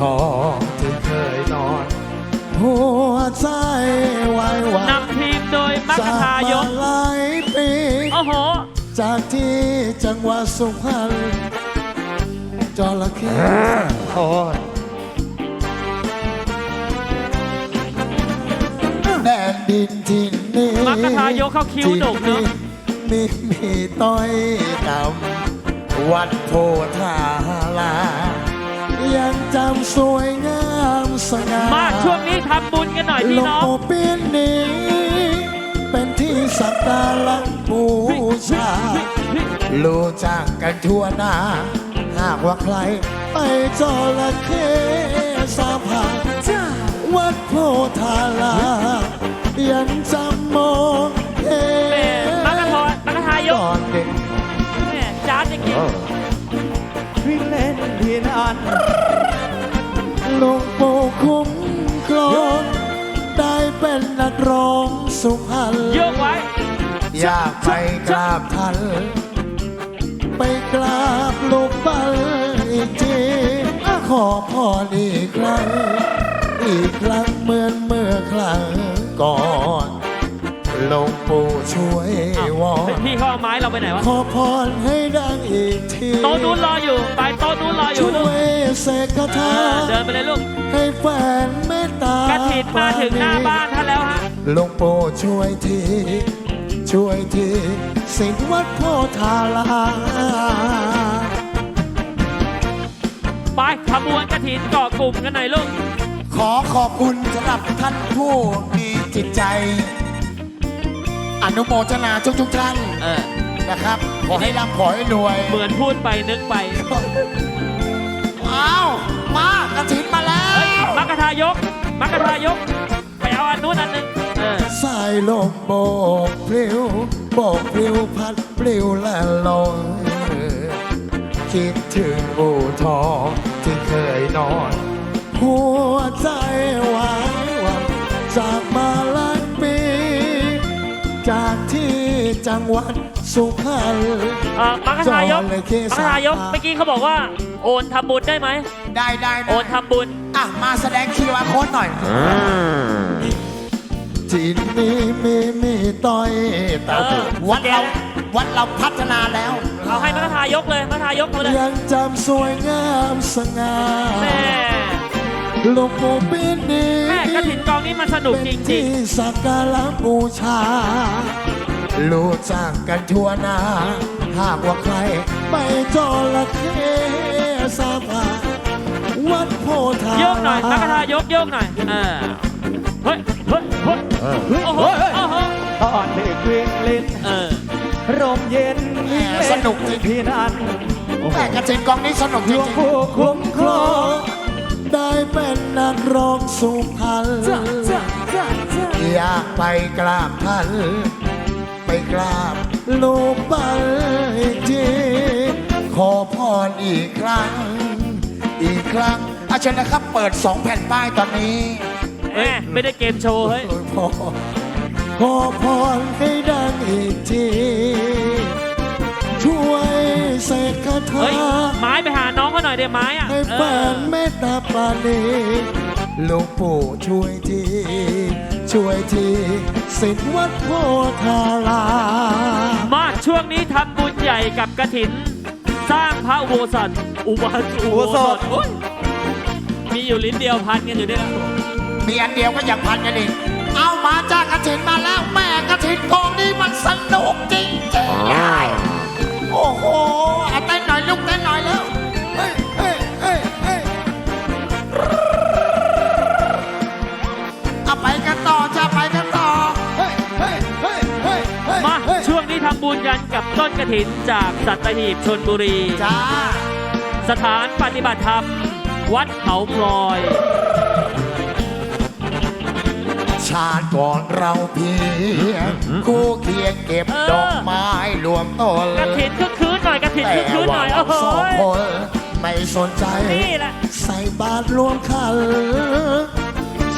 ทองที่เคยนอน หัวใจวายวายนำทีมโดยมัคจากทายกมาหลายปีโอ้โห จากที่จังหวัดสุพรรณจระเข้ทอดแดนดินที่นี้มัคทายกเข้าคิ้วดกเนอะ มีมีต้อยต่ำวัดโพธาลา ยังจำสวยงามสง่ามาช่วงนี้ทำบุญกันหน่อยพี่หลวงน้อง ปู่เปียนนี้ เป็นที่สักการะบูชา รู้จักกันทั่วหน้า หากว่าใคร ไปจระเข้สาผาวัดโพธาลายังจำมองเห็แม่นมัคทอยมัคทายกก่อนเด็ก แม่จ้าจะกิน วิ่งเล่นที่นั่นหลวงปู่คุ้มครองได้เป็นนักร้องสุพรรณยกไว้ อยากไปกราบท่านไปกราบลูกบัลอีกทีขอพรอีกครั้งอีกครั้งเหมือนเมื่อครั้งก่อน หลวงปู่ช่วยวอนพี่เขาเอาไม้เราไปไหนวะ ขอพรให้ดังอีกทีโต๊ะนู้นรออยู่ ไปโต๊ะนู้นรออยู่ช่ลูกวยเสกคาเอถาอเดินไปเลยลูกให้แฟนเมตตากระถินมาถึงหน้าบ้านท่านแล้วฮะ หลวงปู่ช่วยที ช่วยทีสิงห์วัดโพธาลาไปขบวนกระถินเกาะกลุ่มกันหน่อยลูก ขอขอบคุณสำหรับท่านผู้มีจิตใจ อนุโมทนาทุกทุกๆท่านเออนะครับ ขอให้ร่ำขอให้รวย เหมือนพูดไปนึกไปอ้าวมากระถินมาแล้เฮ้ยวมัคคทายกมัคคทายกไปเอาอันนู้นอันหนึงเออสายลมโบกพลิ้วโบกพลิ้วพัดปลิวและลงคิดถึงอู่ทองที่เคยนอน หัวใจหวานหวันจากมาหลายปี จากที่จังหวัดสุพรรณเออมัคคทายกจอเลยเคมัคคทายกสามเมื่อกี้เขาบอกว่า โอนทำบุญได้ไหม ได้ได้โอนทำบุญ อะ มาแสดงคิวอาร์โค้ดหน่อยที่นี้มีมีต้อยเต่าเออ วัดเราสแกนวัดเราพัฒนาแล้ว เอาให้มัคคทายกเลยมัคคทายกมาเลยยังจำสวยงามสง่า แม่ หลวงปู่ปีนี้แม่กระถินกองนี้มันสนุกเป็นจริที่งสักการะบูชา รู้จักกันทั่วหน้า หากว่าใครไปจระเข้สาผาวัดโพธาๆโยกหน่อยมัคคทายกโยกหน่อยเออเฮ้ยเฮ้ยเฮ้ยโอ้โหโอ้โหตอนเด็กวิ่งเล่นเออลมเย็นวิ่งเล่นสนุกจริงที่นั่นแต่กระถินกองนี้สนุกหจลริวงงปู่คุ้มครองๆ ได้เป็นนักร้องสุพรรณจ้าจ้าจ้าจ้าอยากไปกราบท่าน ไปกราบลูกบัลอีกทีขอพรอีกครั้ง อีกครั้งอาเชิญนะครับ เปิด2แผ่นป้ายตอนนี้แม่ไม่ได้เกมโชว์เฮ้ยขอขอพรให้ดังอีกที ช่วย เสกคาถาเฮ้ย ไม้ไปหาน้องเขาหน่อยเดี๋ยวไม้อะให้เอแฟอนเมตตาปราณีหลวงปู่ช่วยที ช่วยทีสิทธิวัดโพธารามาช่วงนี้ทำบุญใหญ่กับกระถิน สร้างพระอุโบสถอุโบสถอุโบสถโอ้ยมีอยู่ลิ้นเดียวพันกันอยู่เนี่ยนะมีอันเดียวก็ยังพันกันอีกเอามาจากกระถินมาแล้วแม่กระถินกองนี้มันสนุกจริงจริง โอ้โหเอาเต้นหน่อยลูกเต้นหน่อยแล้วเฮ้ยเฮ้ยเฮ้ยเฮ้ยเอาไปกันต่อจะไปกันต่อ เฮ้ยเฮ้ยเฮ้ยเฮ้ยเฮ้ยมาเฮ้ยช่วงนี้ทำบุญกันกับต้นกระถินจากสัตหีบชนบุรี จ้า สถานปฏิบัติธรรม วัดเขาพลอย ชาติก่อนเราเพียงคู่เคียงเก็บเออดอกไม้รวมต้นกระถินคึกคืนหน่อยกระถินแต่คึกคืนหว่าน่อยเราโอ้โห สองคนไม่สนใจ นี่แหละ ใส่บาตรรวมขัน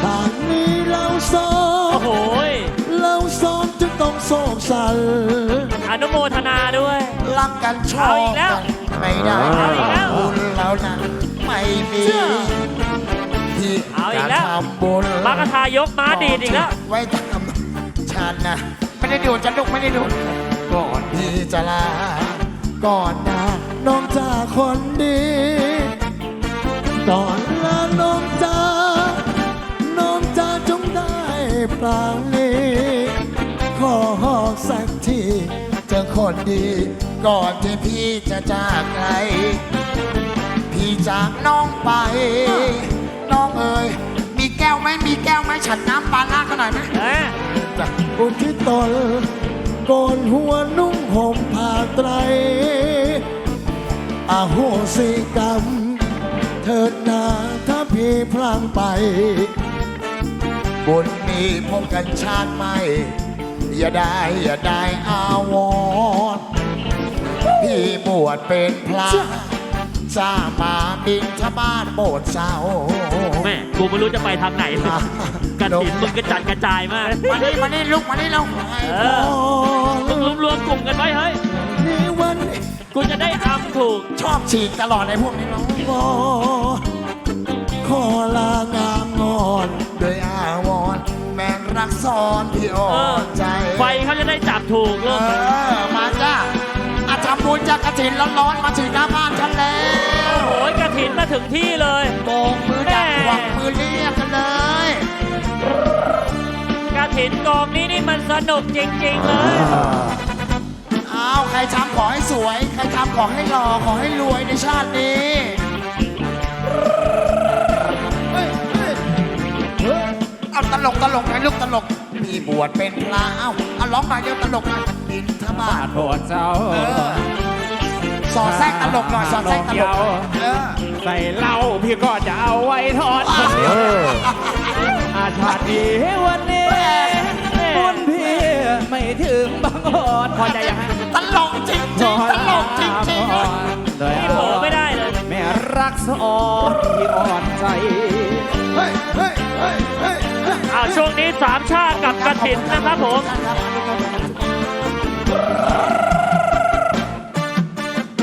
ชาตินี้เราสอโอ้งโหเราสองจึงต้องโศกสันอนุโมทนาด้วย รักกันชอเอาอีบกแล้วกันไม่ได้เอาอีกแล้ว บุญเรานั้นไม่มี เชื่อ ทายกม้าดีดอีกแล้ว ไว้ทำฉันนะ ไม่ได้ดูจะลุกไม่ได้ดูก่อนที่จะลา ก่อนนะน้องจ่าคนดี ก่อนลาน้องจ่าน้องจ่าจงได้ปราณีขอสักทีเจอคนดี ก่อนที่พี่จะจากไกลพี่จากน้องไปน้ องเอ๋ยมีแก้วไหมมีแก้วไหมฉันน้ำปลาลากันหน่อยไหมเอ้ยจากอุทิศตนโกนหัวนุ่งห่มผ้าไตรอาโหสิกรรม เถิดนาถ้าพี่พลางไปบุญมีพบกันชาติไม่ อย่าได้อย่าได้อาวรณ์พี่บวชเป็นพระ สร้างมาบินทบาทโบสถ์เศร้า แม่กูไม่รู้จะไปทางไหนกระถินมึงกระจัดกระจายมากมานี่มานี่ลุกมานี่เราเออมึงรวมรวมๆกลุ่มกันไว้เฮ้ย นี่วันนี้กูจะได้อำถูก ชอบฉีกตลอดในพวกนี้เนาะขอขอลางามงอนด้วยอาวรณ์แม่งรักซ้อนพี่อ่อเออนใจ ไฟเขาจะได้จับถูกเอลูกอ มาจ้าอา ถินร้อนๆมาฉีดหน้าบ้านฉันแล้วโอ้ยกระถินมาถึงที่เลยโบกมือดักแม่ควักมือเรียกกันเลยกระถินกองนี้นี่มันสนุกจริงๆเลยอ้าวใครทำขอให้สวย ใครทำขอให้หล่อขอให้รวยในชาตินี้เฮ้ยเฮ้ยเฮ้ยเอาตลกตลกไงลูกตลกพี่บวชเป็นพระเอ้าเอาร้องมาเดียวตลกหน่อยบินทบาทโปรดเจ้าเออ สอดแทรกตลกหน่อยสอดแทรกตลกเออใส่เหล้าพี่ก็จะเอาไว้ทอดคนเดียวอาชาติดีวันนี้บุญพี่ไม่ถึงบางอ่อนพอใจยังฮะตลกจริงจริงๆตลกจริงจริงๆโดยนี่เผลอไม่ได้เลย แม่รักสะอ่อนที่อ่อนใจเฮ้ยเฮ้ยเฮ้ยเฮ้ยเฮ้ยอ่าช่วงนี้สามชาติกับกระถินนะครับผม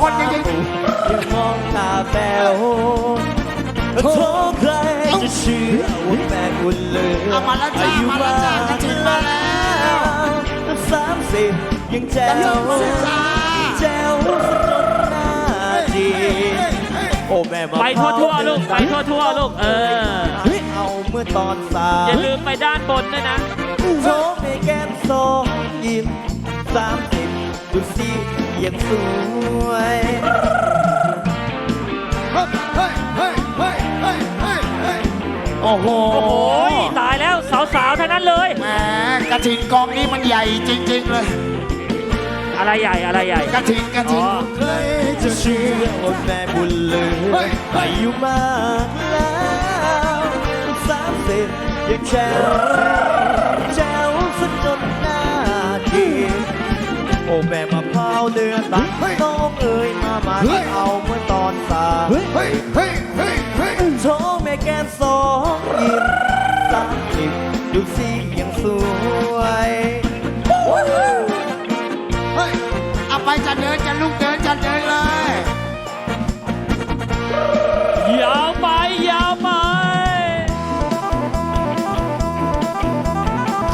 คนจริงยังมองตาแป๋วโทษใครจะเชื่อว่าแม่บุญเหลือเอามาแล้วจ้าอายุมาแล้วจ้ากระถิ่นมาแล้วสามสิบยังแจ๋วๆจ้าแจ๋วสะจนหน้าจีโอ้แม่มาไปทั่วๆลูก ไปทั่วๆลูก เออ เอาเมื่อตอนสาอย่ามลืมไปด้านบนด้วยนะโชว์ในแก้มสองยิ้มสามสิบดูสิ ยังสวยเฮ้ยเฮ้ยเฮ้ยเฮ้ยเฮ้ยเฮ้ยเฮ้ยโอ้โหโอ้โหตายแล้วสาวๆทั้งนั้นเลย แหมกระถิ่นกองนี้มันใหญ่จริง ๆ เลย อะไรใหญ่อะไรใหญ่กระถิ่นกระถิ่นอ๋อใครจะเชื่อว่าแม่บุญเหลืเฮ้อยอายุมากแล้วสามสิบยังแจ๋วแจ๋วซะจนหน้าดีโอ้แม่มะพร้าว เนื้อตัดน้องเอ๋ยมามาเอาเมื่อตอนสายเฮ้ยเฮ้ยเฮ้ยเฮ้ยโชว์แม่แก้มสองยิ้มสามสิบดูสิยังสวยเฮ้ยเอาไปจะเดินจะลุกเดินจะเดินเลยยาวไปยาวไป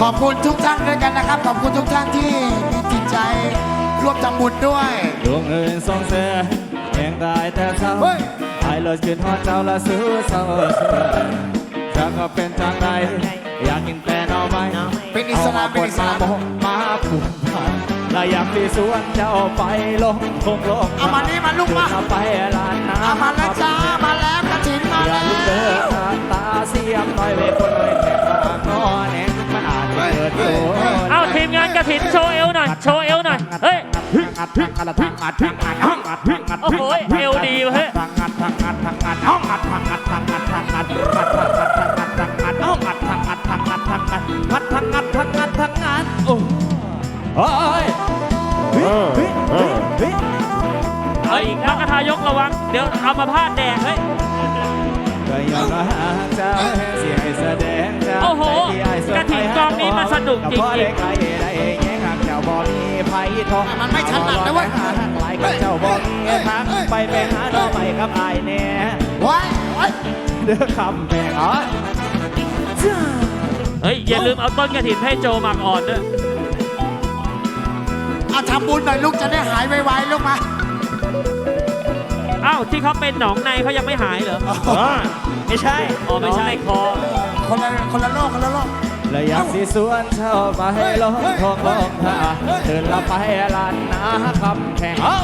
ขอบคุณทุกท่านด้วยกันนะครับ ขอบคุณทุกท่านที่มีจิตใจ ร่วมทำบุญด้วย ดวงเงินสองเสือแห่งได้แต่เศร้าเฮ้ยไอ้เลิศขึ้นทอดเจ้าละสู้เศร้าเสือจะก็เป็นทางใดอยากกินแต่หน่อไม้เป็นอิสระเป็นอิสระเอามาบดมาผูกพันและอยากที่สวนเจ้าไปลงคงลงเอามานี่มาลูกมาเอาไปลานน้ำเอามาแล้วจ้ามาแล้วกระถินมาอย่าแล้ลุกเดิวนตาเสียมน้อยเวคนเลยแค่ปากนอนแหนมันอาจจะเกิดโดนเอาทีมงานกระถินโชว์เอวหน่อย โชว์เอวหน่อย เฮ้ย โอ้โหเระวดีวเเฮ้ยโอ้โหกระถิ่นกองนี้มาสนุกจริงๆ ไผทองมันไม่ถนัดนะเว้ย หาทางไกลกับเจ้าบ่มีทางไปไปหาดอกไม้กับอายแน่ไว้ไว้เด้อคำแพงอ๋อเฮ้ย อย่าลืมเอาต้นกระถินให้โจหมักอ่อนด้วยเอาทำบุญหน่อยลูกจะได้หายไวๆลูกมาอ้าวที่เขาเป็นหนองในเขายังไม่หายเหรอไม่ใช่อ๋อไม่ใช่คอคนละคนละโลกคนละโลก และอยากสิสวนเช่ามาให้ลงทองลงหาเดินละไปลานนาคำแข่งเอ้า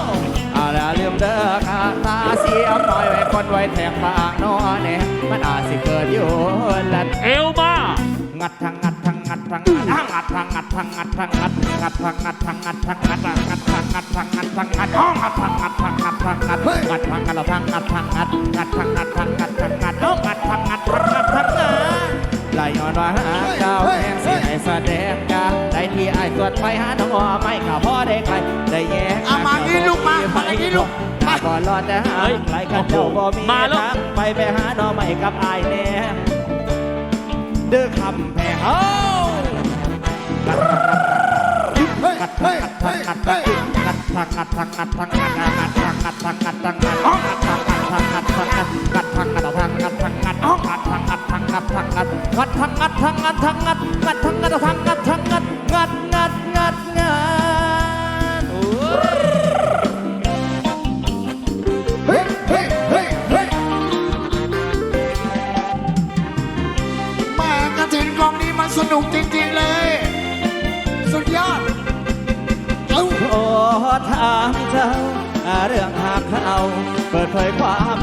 อาละลืมเด้อกาตาเสียมหน่อยไว้คนไว้แทงปากนอเน่มันอาจสิเกิดอยู่ลันเอลมางัดทางงัดทางงัดทางงัดทางงัดทางงัดทางงัดงัดทางงัดทางงัดทางงัดงัดทางงัดทางงัดทางงัดอ้องัดทางงัดทางงัดทางงัดงัดทางงัดทางงัดทางงัดงัดทางงัดทางงัดทางงัดอ้องัดทางงัด อนว่าหาเจ้าแห่งสิให้แสดงกาได้ที่ไอ้ตรวจไปหาน้องไม่ก็พอได้ใครได้แย่เอามางี้ลูกมามางี้ลูกมาก่อนรอดแต่หาไหลกันเจ้าบ่มีทางไปไปหาน้องไม่กับไอ้แน่เด้อคำแพงเอ้าเฮ้ยเฮ้ยเฮ้ยเฮ้ยงัดทางงัดทางงัดกัดงัดกัดกัดกัดกัดกัดกัด ทางงัดงัดทางงัดทางงัดทางงัดอ๋องัดทางงัดทางงัดทางงัดงัดทางงัดทางงัดทางงัดงัดทางงัดทางงัดทางงัดงัดงัดงัดงัดโอ้เฮ้เฮ้เฮ้เฮ้ยแม่กระถินกองนี้มันสนุกจริง ๆ เลย สุดยอดเอ้าขอถามเจ้า เรื่องหากเขาเปิดเผยความ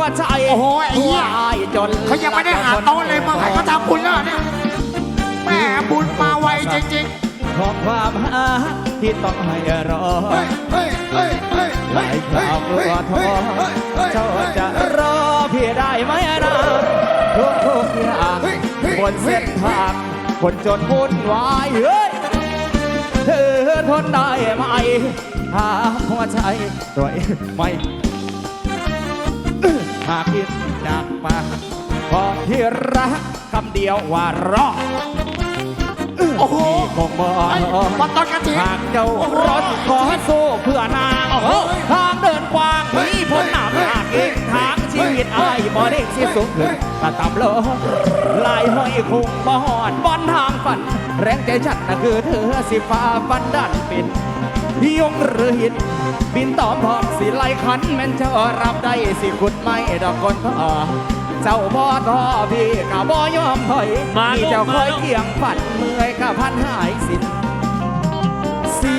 วใจโอ้โหไอ้เหี้ยหัวใจจนเขายังไม่ได้หาโต๊ะเลยเมื่อไหร่เขาทำบุญแล้วเนี่ยแม่บุญมาไวจริงขอความหาที่ต้องให้รอๆเฮ้ยเฮ้ยเฮ้ยเฮ้ยไหลเฮ้ยข่าวกลัวท้อเฮ้ยเฮ้ยเฮ้ยเจ้าจะรอพี่ได้ไหมนะทุกทุกๆอย่างเฮ้ยเฮ้ยบนเส้นทางคนจนวุ่นวายเฮ้ยเธอทนได้ไหมหาหัวใจตัวเองไม่ หากคิดหนักมากพอที่รักคำเดียวว่ารอโอ้โหคงบ่ไอ้วัดตอนกระถิ่นหากเจ้ารถขอสู้เพื่อนางทางเดินกว้างเฮ้ยมีพ้นหนาหากเองทางชีวิตอายบ่ได้สิสูงขึ้นกระตำโลลายห้อยคงบ่หอดบอนทางฝัน แรงใจฉันน่ะคือเธอสิฟ้าฟันดันเป็นยงหรือหิน บินต่อพร้อมสิไล่ขันแม่นเจ้ารับได้สิขุดไม่ดอกคนพ่อเจ้าบ่ท้อพี่กะบ่ยอมถอยมาลูกที่เจ้าคอยมาลูกเกี่ยงฝันเมื่อยกะพันหายสิ้นเสี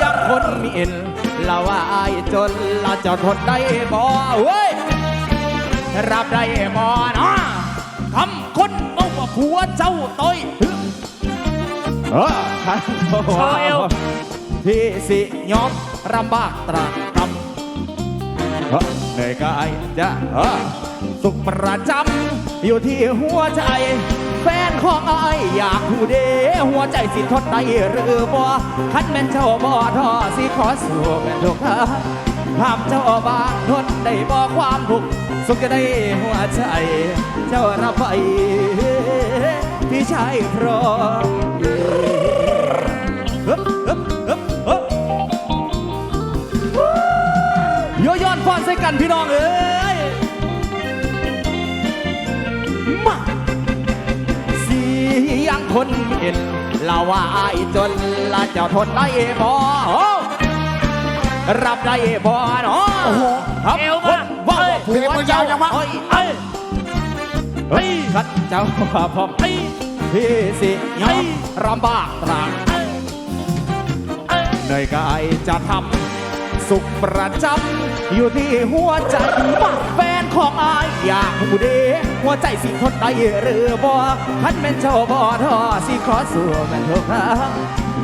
ยงคนมีเอ็นละว่าอายจนละเจะทนได้บ่เว้ย รับได้บ่นะคำคนบอกว่าผัวเจ้าต้อย เออโชว์เอว พี่สิยอมลำบากตรากตำเหนื่อยกายจะสุขประจำอยู่ที่หัวใจ แฟนของไออยากผู้เดหัวใจสิทนได้หรือบ่คันแม่นเจ้าบ่ทอสิขอสู้แม่นทุกท่าห้ามเจ้าบางทนได้บ่ความทุกข์สุขจะได้หัวใจ เจ้ารับไปพี่ชายพร้อม กันพี่น้องเอ้ยมาเสียงคนเห็นลาว่าอายจนละเจ้าทนได้บ่รับได้บ่เนาะโอ้โหครับเอวมาว่าเอ้ยผัวเจ้าเพลงมันยาวจังวะเอ้ยเอ้ยเฮ้ยขัดเจ้าพร้อมเอ้ยพี่สิยอมลำบากตรากเอ้ยเอ้ยเหนื่อยกายจะทำ สุขประจำอยู่ที่หัวใจมาแฟนของอายอยากผู้เดหัวใจสิทนได้หรือบ่คันเป็นเจ้าบ่ทอสิขอสู้แม่นทุกครั้ง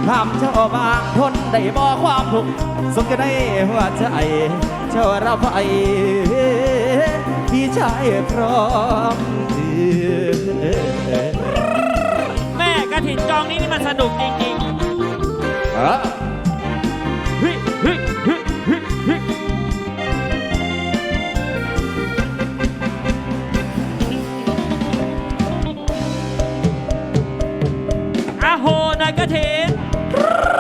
ทำเจ้าบางทนได้บ่ความทุกข์สมจะได้หัวใจเจ้ารับไปพี่ชายพร้อมแม่กระถินกองนี้นี่มันสนุกจริงๆ Brrr.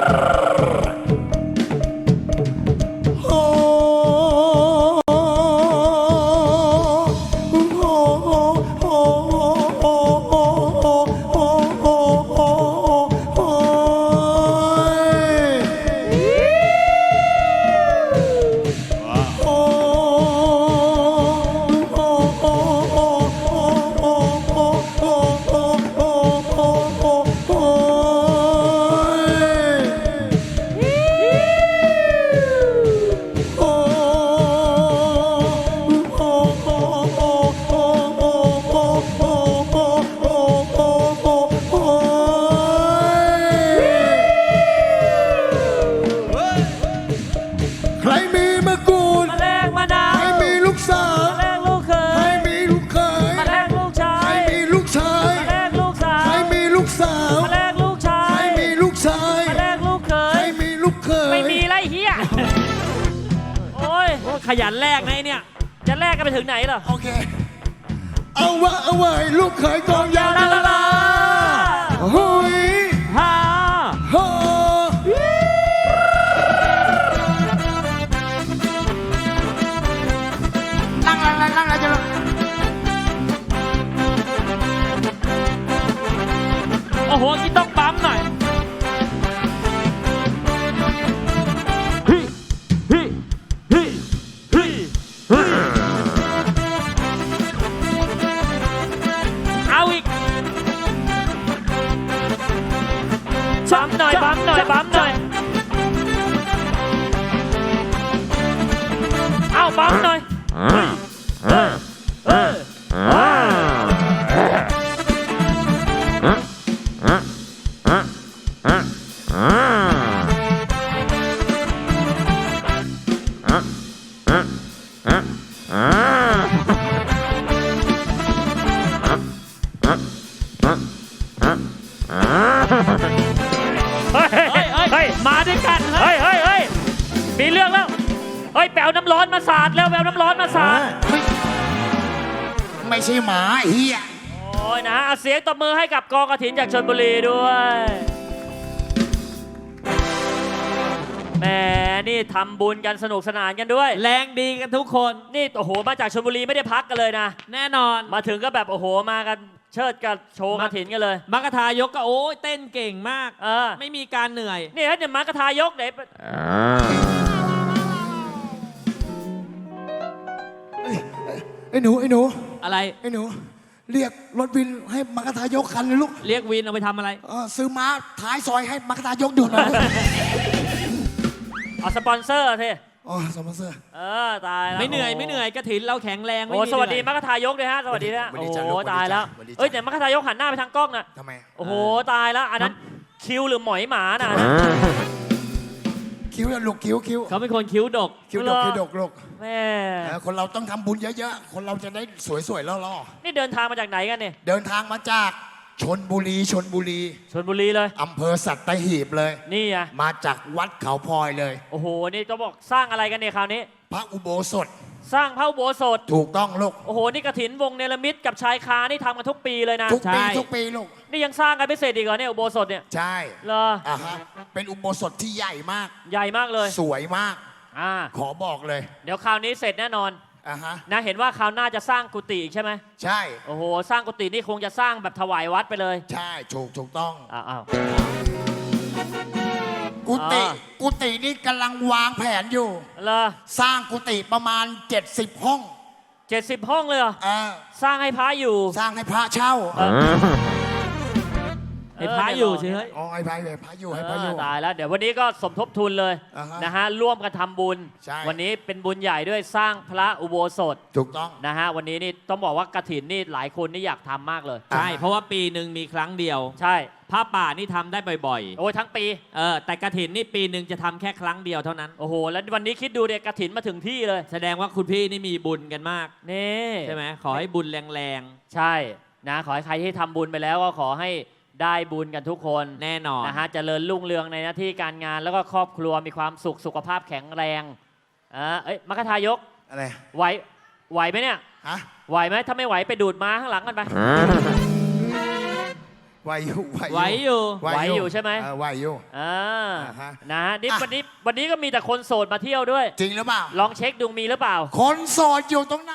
ไปถึงไหนเหรอโอเค เอาวะเอาไว้ลูกเคยกองยาว กับกองกระถินจากชนบุรีด้วยแหมนี่ทำบุญกันสนุกสนานกันด้วย แรงดีกันทุกคน นี่โอ้โหมาจากชนบุรีไม่ได้พักกันเลยนะ แน่นอน มาถึงก็แบบโอ้โหมากันเชิดกันโชว์กระถินกันเลย มักกะทายกก็โอ้ยเต้นเก่งมาก เออ ไม่มีการเหนื่อย นี่ฮะเดี๋ยวมากระทายกไหนไอ้หนูไอ้หนูอะไร ไอ้หนู เรียกรถวินให้มักกะทายกคันเลยลูกเรียกวินเอาไปทำอะไร เออซื้อม้าท้ายซอยให้มักกะทายกดูหน่อยเอาสปอนเซอร์เท่อ๋อสมอนเซอร์ เออตายแล้วไม่เหนื่อยไม่เหนื่อยกระถินเราแข็งแรงไม่โอ้มีสวัสดีเหนื่อยมักกะทายกด้วยฮะสวัสดีนะสวัสโอ้ดีโหจ้ะลูกตายแล้วสวัสดีจ้ะ เอ้ยแต่มักกะทายกหันหน้าไปทางกล้องน่ะทำไม โอ้โหตายแล้วอันนั้นคิวหรือหมอยหมาน่ะ คิ้วนะลูกคิ้วคิ้วเขาเป็นคนคิ้วดกคิ้วดกคิ้วดกลูกแม่เออคนเราต้องทำบุญเยอะๆ คนเราจะได้สวยๆล่อนี่เดินทางมาจากไหนกันเนี่ยๆเดินทางมาจากชนบุรีชนบุรีชลบุรีเลย อำเภอสัตหีบเลย นี่อะมาจากวัดเขาพลอยเลย โอ้โหนี่ต้องบอกสร้างอะไรกันเนี่ยคราวนี้ พระอุโบสถ สร้างพระอุโบสถ ถูกต้องลูก โอ้โห นี่กระถินวงเนรมิตกับชายคา นี่ทำกันทุกปีเลยนะ ทุกปี ใช่ ทุกปีลูก นี่ยังสร้างกันไม่เสร็จอีกเหรอเนี่ยอุโบสถเนี่ยใช่เหรออะฮะเป็นอุโบสถที่ใหญ่มาก ใหญ่มากเลย สวยมาก อ่า ขอบอกเลยเดี๋ยวคราวนี้เสร็จแน่นอน อะฮะนะ เห็นว่าคราวหน้าจะสร้างกุฏิอีกใช่ไหมใช่ โอ้โห สร้างกุฏินี่คงจะสร้างแบบถวายวัดไปเลย ใช่ถูกถูกต้อง อ้าวอ้าว กุฏิอ่ากุฏินี่กำลังวางแผนอยู่ เหรอสร้างกุฏิประมาณ 70 ห้อง เจ็ดสิบห้องเลยเหรอเออ สร้างให้พระอยู่สร้างให้พระเช่าเออให้พระอยู่เฉยอ๋อให้พระให้พระอยู่ให้พระอเอยู่อตายแล้วเดี๋ยววันนี้ก็สมทบทุนเลยอ่าฮะนะฮะร่วมกันทำบุญ ใช่ วันนี้เป็นบุญใหญ่ด้วยสร้างพระอุโบสถถูกต้อง นะฮะวันนี้นี่ต้องบอกว่ากระถินนี่หลายคนนี่อยากทำมากเลย ใช่ เพราะว่าปีหนึ่งมีครั้งเดียว ใช่ ผ้าป่านี่ทำได้บ่อยโอ้ยทั้งปี ๆ เออแต่กระถินนี่ปีหนึ่งจะทำแค่ครั้งเดียวเท่านั้น โอ้โห แล้ววันนี้คิดดูเด็กกระถินมาถึงที่เลย แสดงว่าคุณพี่นี่มีบุญกันมาก นี่ใช่ไหมขอให้บุญแรงใช่นะขอให้ใครที่ทำบุญไปแล้วก็ขอให้ได้บุญกันทุกคนๆ แน่นอน นะฮะเจริญรุ่งเรืองในหน้าที่การงานแล้วก็ครอบครัวมีความสุขสุขภาพแข็งแรงอ่าเอ้ยมัคคทายกอะไรไหวไหวไหมเนี่ย ฮะ ไหวไหมถ้าไม่ไหวไปดูดม้าข้างหลังกันไป ไหวอยู่ไหวอยู่ไหวไหวอยู่ใช่ไหมเออไหวอยู่อ่าอ่าฮะนะฮะนี่อะวันนี้วันนี้ก็มีแต่คนโสดมาเที่ยวด้วย จริงหรือเปล่าลองเช็คดูมีหรือเปล่า คนโสดอยู่ตรงไหน